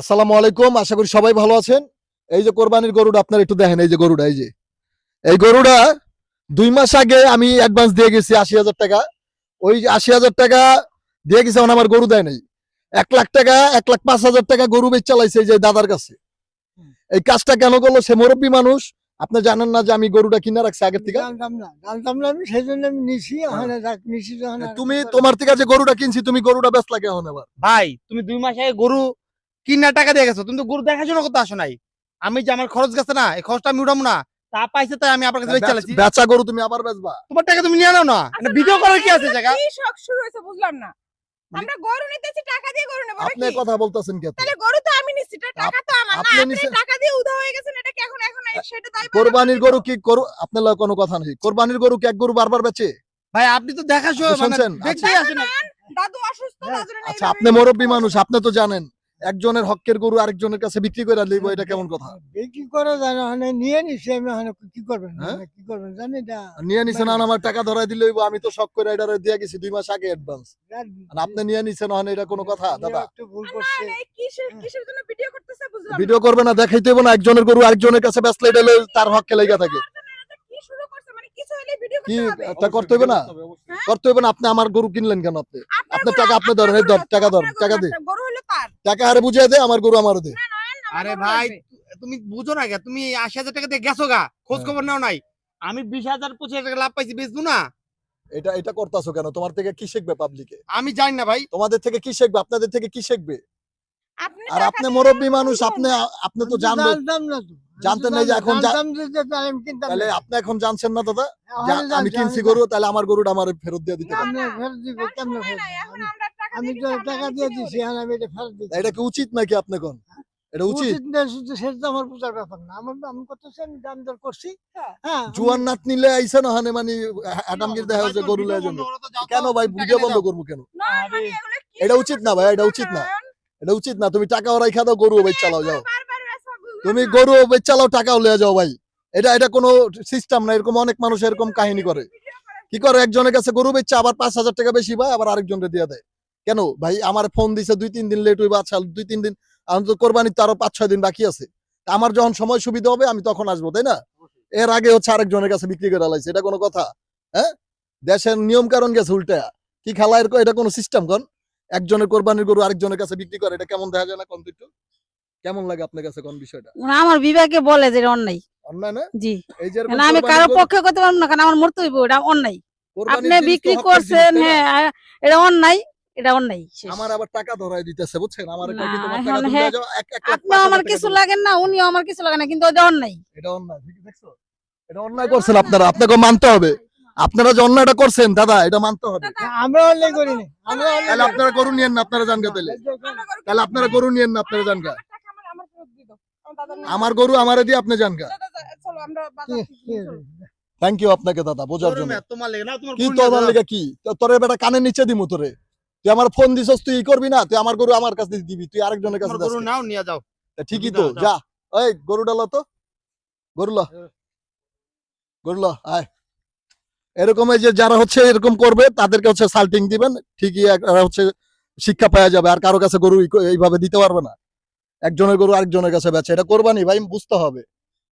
আসসালামু আলাইকুম আশা করি সবাই ভালো আছেন। এই যে কোরবানির গরুটা আপনারা একটু দেখেন এই যে গরুটা এই যে। এই গরুটা দুই মাস আগে আমি অ্যাডভান্স দিয়ে গেছি আশি হাজার টাকা। ওই আশি হাজার টাকা দিয়ে গেছে এখন আমার গরু দেয় নাই। এক লাখ টাকা এক লাখ পাঁচ হাজার টাকা গরু বেচ চালাইছে যে দাদার কাছে। এই কাজটা কেন করল? সে মুরব্বী মানুষ। আপনি জানেন না যে আমি গরুটা কিনে রাখছি আগের থেকে? জানতাম না জানতাম না আমি সেই জন্য আমি নিছি ওখানে যাক নিছি তুমি তোমার থেকে যে গরুটা কিনছি তুমি গরুটা বেচ লাগে এখন আবার? ভাই তুমি দুই মাস আগে গরু কিনার টাকা দিয়ে গেছো তুমি তো গরু দেখাশোনা করতে আসো নাই। আমি যে আমার খরচ গেছে না এই খরচটা আমি উঠাবো না। তা পাইছে তাই আমি আপনার কাছে বেচে চালাচ্ছি বেচা গরু তুমি আবার বেচবা। তোমার টাকা তুমি নিয়ে নাও না। আচ্ছা, ভিডিও না, করার কি আছে জায়গা? কি শখ শুরু হয়েছে বুঝলাম না। আমরা গরু নিতেছি টাকা দিয়ে গরু নেব আপনি কথা বলতেছেন কে তাহলে গরু তো আমি নিচ্ছি তা টাকা তো আমার না। আপনি টাকা দিয়ে উধা হয়ে গেছেন এটা কি এখন এখন এই সেটা কোরবানির গরু কি করু আপনার লগে কোনো কথা নেই। কোরবানির গরু কি এক গরু বারবার বেচে? ভাই আপনি তো আপনি মানে শুনছেন? দেখতেই আসেন না। দাদু অসুস্থ হ্যাঁ, দাদুর আচ্ছা আপনি মুরব্বী মানুষ আপনি তো জানেন। একজনের হকের গরু আরেকজনের কাছে বিক্রি করে লইব এটা কেমন কথা? কি করে জানো ওখানে নিয়ে নিছি আমি ওখানে কি করবেন? হ্যাঁ? কি করবেন জানি না। নিয়ে নিছেন আর আমার টাকা ধরাই দিলে হইবো, আমি তো শখ করে এটা দিয়ে গেছি দুই মাস আগে অ্যাডভান্স আর আপনি নিয়ে নিছেন ওখানে এটা কোনো কথা দাদা? একটু ভুল করছে। কিসের কিসের জন্য ভিডিও করতেছে বুঝলাম ভিডিও করবে না দেখাইতে হইবো না একজনের গরু আরেকজনের কাছে বেচলে এটা তার হক লেগে থাকে। কি শুরু করছে? মানে কিছু হলে ভিডিও করতে হবে। তা করতে হইবে না? করতে হইবে না আপনি আমার গরু কিনলেন কেন আপনি? আপনার টাকা আপনি আপনার ধরেন, ধর, টাকা ধর, টাকা গরু, টাকা আরে বুঝিয়ে দে আমার গরু আমারও দে। আমার আরে ভাই তুমি বুঝো না গে তুমি আশি হাজার টাকা দিয়ে গেছো গা খোঁজ হ্যাঁ। খবর নাও নাই। আমি বিশ হাজার পঁচিশ হাজার টাকা লাভ পাইছি বেচবো না? এটা এটা করতেছো কেন? তোমার থেকে কি শিখবে পাবলিকে আমি জানি না ভাই। তোমাদের থেকে কি শিখবে? আপনাদের থেকে কি শিখবে? আর আপনি মুরব্বী মানুষ আপনি আপনি তো জানবেন জানতেন না যে এখন তাহলে। আপনি এখন জানছেন না দাদা? যে আমি কিনছি গরু তাহলে আমার গরুটা আমার ফেরত দিয়ে দিতে না, হবে আমি টাকা দিয়ে তো দিছি, টাকা দিয়ে দিছি আর আমি এটা ফেরত দিচ্ছি। এটা কি উচিত নাকি আপনি কোন এটা উচিত উচিত? না শুধু সেটা আমার বোঝার ব্যাপার না। আমার আমি করতেছি আমি দাম দর করছি। হ্যাঁ। হ্যাঁ জুয়ান নাত নিলে আইসা না হানে মানে আটামগির দেখা হচ্ছে গরু লেয়ার জন্য কেন ভাই ভিডিও বন্ধ করব কেন? না, মানে এগুলো কি এটা উচিত না ভাই, এটা উচিত না। না। এটা উচিত না তুমি টাকা ওরাই খাও গরু বেচ চালাও যাও। তুমি গরু বেচ চালাও টাকাও লিয়ে যাও ভাই। এটা এটা কোনো সিস্টেম না এরকম অনেক মানুষ এরকম কাহিনী করে। করে। কি করে? একজনের কাছে গরু বেচছে আবার পাঁচ হাজার টাকা বেশি পায় আবার আরেকজনকে দিয়ে দেয়। কেন? ভাই আমার ফোন দিছে দুই তিন দিন লেট হইবা আচ্ছা দুই তিন দিন আমি তো কোরবানির তো আরও পাঁচ ছয় দিন বাকি আছে। আমার যখন সময় সুবিধা হবে আমি তখন আসব তাই না? এর আগে হচ্ছে আরেকজনের কাছে বিক্রি করে লাইছে এটা কোনো কথা হ্যাঁ? দেশের নিয়ম কারণ গেছে উল্টা। কি খেলা এরকম এটা কোনো সিস্টেম কোন একজনের কোরবানির গরু আরেকজনের কাছে বিক্রি করে এটা কেমন দেখা যায় না কোন একটু কেমন লাগে আপনার কাছে কোন বিষয়টা? মানে আমার বিবেকে বলে যে অন্যায়। অন্যায় না? জি। এই যে মানে আমি কারও পক্ষে করতে পারব না কারণ আমার মরতে হইব এটা অন্যায়। আপনি বিক্রি করছেন না? হ্যাঁ এটা অন্যায়। এটা অন্যায় আমার আবার টাকা ধরাই দিতেছে বুঝছেন? আমার হ্যাঁ, আমার কিছু লাগেন না উনিও আমার কিছু লাগে না কিন্তু ওটা অন্যায়। এটা অন্যায় ঠিকই দেখছ? এটা অন্যায় করছেন আপনারা আপনাকে মানতে হবে। আপনারা যে অন্যায়টা করছেন দাদা এটা মানতে হবে। আমরা অনলাইন করিনি তাহলে আপনারা গরু নিয়েন না আপনারা জানগা তাহলে। আমরা গরু তাহলে আপনারা গরু নিয়েন না আপনারা জানগা। আমার টাকা আমার- আমার দিয়ে দাও। আমার দাদার নামে- আমার গরু আমারে দিয়ে আপনি জানগা। থ্যাংক ইউ আপনাকে দাদা বোঝার জন্য। গরমে তোমার লেগে কি? তোর কি বেটা কানে নিচে দিমু তোরে। তুই আমার ফোন দিছস তুই করবি না তুই আমার গরু আমার কাছে দিবি তুই আরেকজনের কাছে গরু নাও নিয়ে যাও। ঠিকই তো যা। ওই গরুটা লো তো। গরু লো। গরু লো আয়। এরকম এই যে যারা হচ্ছে এরকম করবে তাদেরকে হচ্ছে সাল্টিং দিবেন ঠিকই হচ্ছে শিক্ষা পাওয়া যাবে আর কারও কাছে গরু এইভাবে দিতে পারবে না। একজনের গরু আরেকজনের কাছে বেচে এটা কোরবানি ভাই বুঝতে হবে।